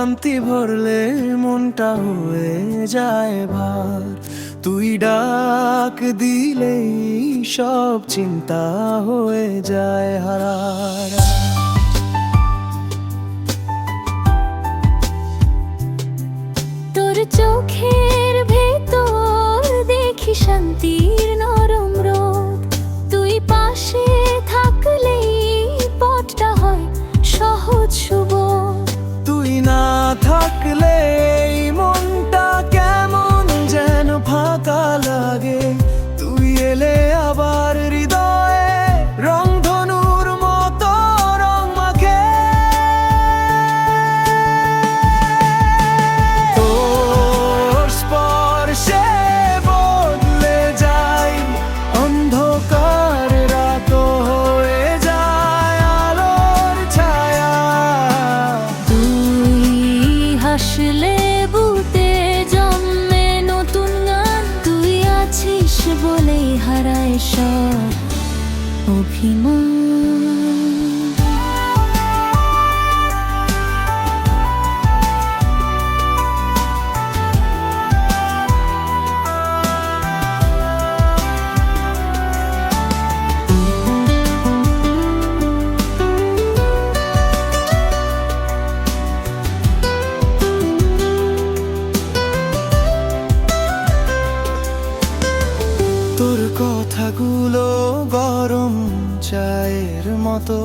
ক্লান্তি ভরলে মনটা হয়ে যায় ভার। তুই ডাক দিলেই সব চিন্তা হয়ে যায় হারা তোর চোখের ভেতর দেখি শান্তি। பார்க்கலே লেবুতে জন্মে নতুন গান তুই আছিস বলেই হারায় সব অভিমান। কথাগুলো গরম চায়ের মতো।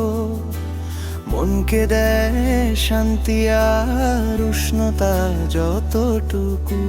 মনকে দেয় শান্তি আর উষ্ণতা যতটুকু।